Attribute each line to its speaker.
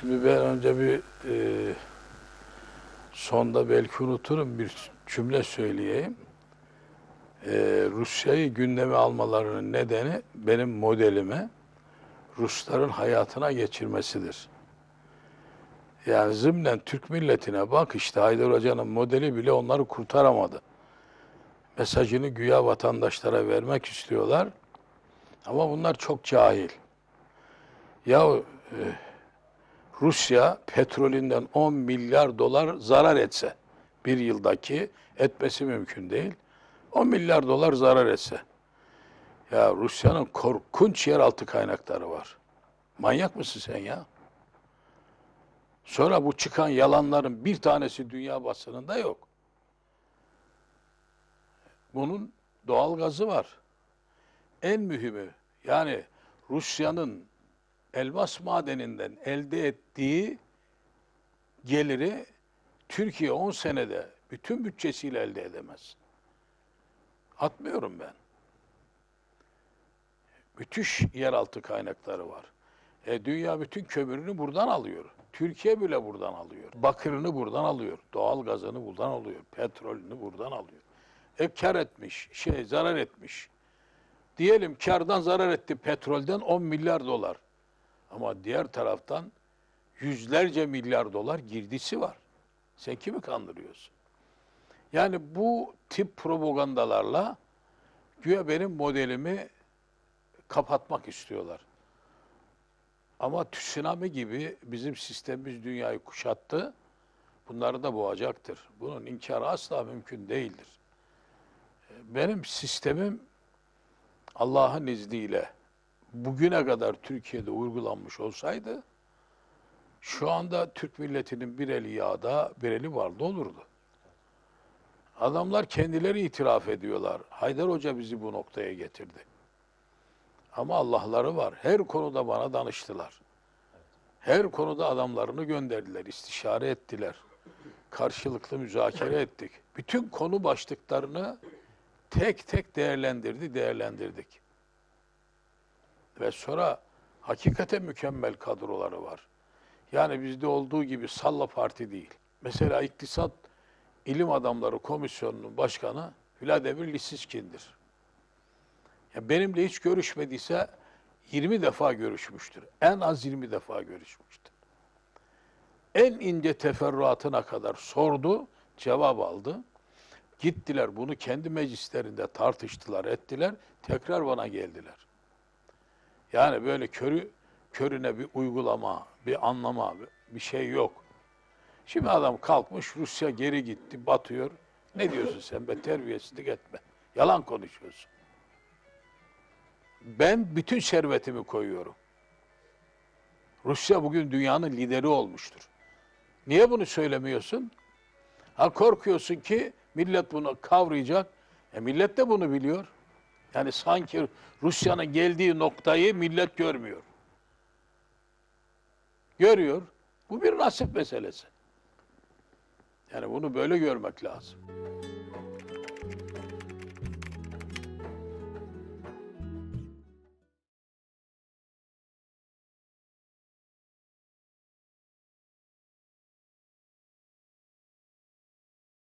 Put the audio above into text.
Speaker 1: Şimdi ben önce bir e, sonda belki unuturum bir cümle söyleyeyim. E, Rusya'yı gündeme almalarının nedeni benim modelime Rusların hayatına geçirmesidir. Yani zımnen Türk milletine bak işte Haydar Hoca'nın modeli bile onları kurtaramadı. Mesajını güya vatandaşlara vermek istiyorlar. Ama bunlar çok cahil. Ya e, Rusya petrolünden 10 milyar dolar zarar etse bir yıldaki etmesi mümkün değil. 10 milyar dolar zarar etse. Ya Rusya'nın korkunç yeraltı kaynakları var. Manyak mısın sen ya? Sonra bu çıkan yalanların bir tanesi dünya basınında yok. Bunun doğal gazı var. En mühimi yani Rusya'nın elmas madeninden elde ettiği geliri Türkiye 10 senede bütün bütçesiyle elde edemez. Atmıyorum ben. Müthiş yeraltı kaynakları var. E, dünya bütün kömürünü buradan alıyor. Türkiye bile buradan alıyor. Bakırını buradan alıyor. Doğal gazını buradan alıyor. Petrolünü buradan alıyor. E kar etmiş, şey zarar etmiş. Diyelim kardan zarar etti petrolden 10 milyar dolar. Ama diğer taraftan yüzlerce milyar dolar girdisi var. Sen kimi kandırıyorsun? Yani bu tip propagandalarla güya benim modelimi kapatmak istiyorlar. Ama tsunami gibi bizim sistemimiz dünyayı kuşattı. Bunları da boğacaktır. Bunun inkarı asla mümkün değildir. Benim sistemim Allah'ın izniyle bugüne kadar Türkiye'de uygulanmış olsaydı şu anda Türk milletinin bir eli yağda bir eli vardı olurdu. Adamlar kendileri itiraf ediyorlar. Haydar Hoca bizi bu noktaya getirdi. Ama Allah'ları var. Her konuda bana danıştılar. Her konuda adamlarını gönderdiler, istişare ettiler. Karşılıklı müzakere ettik. Bütün konu başlıklarını tek tek değerlendirdi, değerlendirdik. Ve sonra hakikaten mükemmel kadroları var. Yani bizde olduğu gibi salla parti değil. Mesela İktisat İlim Adamları Komisyonu'nun başkanı Vladimir Lisitskin'dir. Ya benimle hiç görüşmediyse 20 defa görüşmüştür. En az 20 defa görüşmüştür. En ince teferruatına kadar sordu, cevap aldı. Gittiler bunu kendi meclislerinde tartıştılar, ettiler. Tekrar bana geldiler. Yani böyle körü körüne bir uygulama, bir anlama, bir şey yok. Şimdi adam kalkmış Rusya geri gitti, batıyor. Ne diyorsun sen be terbiyesizlik etme. Yalan konuşuyorsun. Ben bütün servetimi koyuyorum. Rusya bugün dünyanın lideri olmuştur. Niye bunu söylemiyorsun? Ha korkuyorsun ki millet bunu kavrayacak. E millet de bunu biliyor. Yani sanki Rusya'nın geldiği noktayı millet görmüyor. Görüyor. Bu bir nasip meselesi. Yani bunu böyle görmek lazım.